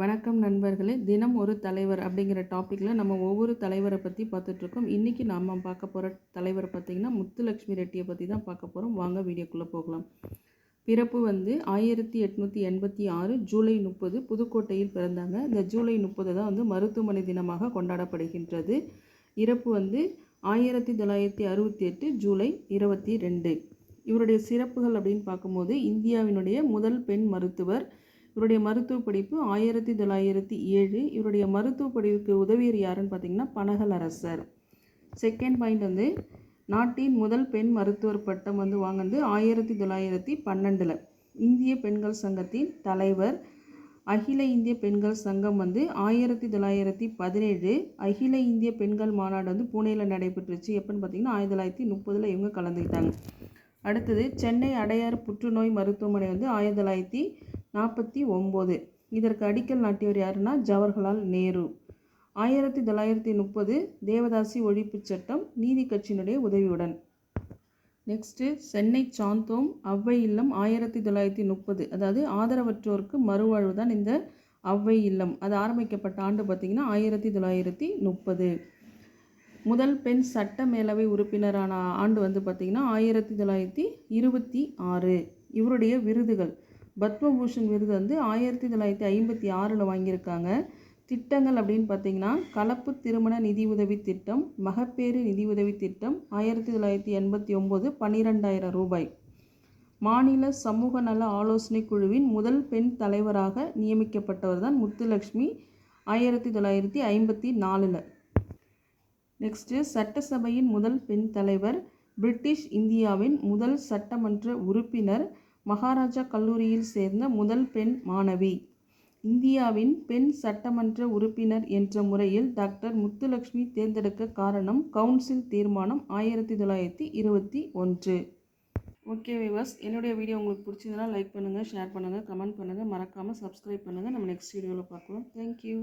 வணக்கம் நண்பர்களே. தினம் ஒரு தலைவர் அப்படிங்கிற டாப்பிக்கில் நம்ம ஒவ்வொரு தலைவரை பற்றி பார்த்துட்ருக்கோம். இன்றைக்கி நாம் பார்க்க போகிற தலைவரை பார்த்திங்கன்னா முத்துலக்ஷ்மி ரெட்டியை பற்றி தான் பார்க்க போகிறோம் வாங்க வீடியோக்குள்ளே போகலாம். பிறப்பு வந்து ஆயிரத்தி எட்நூற்றி எண்பத்தி ஆறு ஜூலை முப்பது. புதுக்கோட்டையில் பிறந்தாங்க. இந்த ஜூலை முப்பது தான் வந்து மருத்துவமனை தினமாக கொண்டாடப்படுகின்றது. இறப்பு வந்து ஆயிரத்தி தொள்ளாயிரத்தி அறுபத்தி எட்டு ஜூலை இருபத்தி ரெண்டு. இவருடைய சிறப்புகள் அப்படின்னு பார்க்கும்போது இந்தியாவினுடைய முதல் பெண் மருத்துவர் இவருடைய மருத்துவ படிப்பு ஆயிரத்தி தொள்ளாயிரத்தி ஏழு. இவருடைய மருத்துவ படிப்புக்கு உதவியர் யாருன்னு பார்த்தீங்கன்னா பனகல் அரசர். செகண்ட் பாயிண்ட் வந்து நாட்டின் முதல் பெண் மருத்துவர் பட்டம் வந்து வாங்கினது ஆயிரத்தி தொள்ளாயிரத்தி பன்னெண்டில். இந்திய பெண்கள் சங்கத்தின் தலைவர் அகில இந்திய பெண்கள் சங்கம் வந்து ஆயிரத்தி தொள்ளாயிரத்தி பதினேழு. அகில இந்திய பெண்கள் மாநாடு வந்து புனேயில் நடைபெற்றுச்சு. எப்போன்னு பார்த்தீங்கன்னா ஆயிரத்தி தொள்ளாயிரத்தி முப்பதில் இவங்க கலந்துக்கிட்டாங்க. அடுத்தது சென்னை அடையார் புற்றுநோய் மருத்துவமனை வந்து ஆயிரத்தி தொள்ளாயிரத்தி நாற்பத்தி ஒம்பது. இதற்கு அடிக்கல் நாட்டியவர் யாருன்னா ஜவஹர்லால் நேரு. ஆயிரத்தி தொள்ளாயிரத்தி முப்பது தேவதாசி ஒழிப்புச் சட்டம் நீதி கட்சியினுடைய உதவியுடன். நெக்ஸ்ட்டு சென்னை சாந்தோம் அவ்வை இல்லம் ஆயிரத்தி தொள்ளாயிரத்தி முப்பது. அதாவது ஆதரவற்றோருக்கு மறுவாழ்வு தான் இந்த அவ்வை இல்லம். அது ஆரம்பிக்கப்பட்ட ஆண்டு பார்த்திங்கன்னா ஆயிரத்தி தொள்ளாயிரத்தி முப்பது. முதல் பெண் சட்ட மேலவை உறுப்பினரான ஆண்டு வந்து பார்த்திங்கன்னா ஆயிரத்தி தொள்ளாயிரத்தி இருபத்தி ஆறு. இவருடைய விருதுகள் பத்மபூஷன் விருது வந்து ஆயிரத்தி தொள்ளாயிரத்தி ஐம்பத்தி ஆறில் வாங்கியிருக்காங்க. திட்டங்கள் அப்படின்னு பார்த்தீங்கன்னா கலப்பு திருமண நிதியுதவி திட்டம் மகப்பேறு நிதியுதவி திட்டம் ஆயிரத்தி தொள்ளாயிரத்தி எண்பத்தி ஒம்பது பன்னிரெண்டாயிரம் ரூபாய். மாநில சமூக நல ஆலோசனை குழுவின் முதல் பெண் தலைவராக நியமிக்கப்பட்டவர் தான் முத்துலக்ஷ்மி ஆயிரத்தி தொள்ளாயிரத்தி ஐம்பத்தி நாலில். நெக்ஸ்ட்டு சட்டசபையின் முதல் பெண் தலைவர் பிரிட்டிஷ் இந்தியாவின் முதல் சட்டமன்ற உறுப்பினர் மகாராஜா கல்லூரியில் சேர்ந்த முதல் பெண் மாணவி. இந்தியாவின் பெண் சட்டமன்ற உறுப்பினர் என்ற முறையில் டாக்டர் முத்துலக்ஷ்மி தேர்ந்தெடுக்க காரணம் கவுன்சில் தீர்மானம் ஆயிரத்தி தொள்ளாயிரத்தி இருபத்தி ஒன்று. ஓகே விவர்ஸ் என்னுடைய வீடியோ உங்களுக்கு பிடிச்சதுன்னா லைக் பண்ணுங்கள் ஷேர் பண்ணுங்கள் கமெண்ட் பண்ணுங்கள் மறக்காமல் சப்ஸ்கிரைப் பண்ணுங்கள் நம்ம நெக்ஸ்ட் வீடியோவில் பார்க்கலாம். தேங்க்யூ.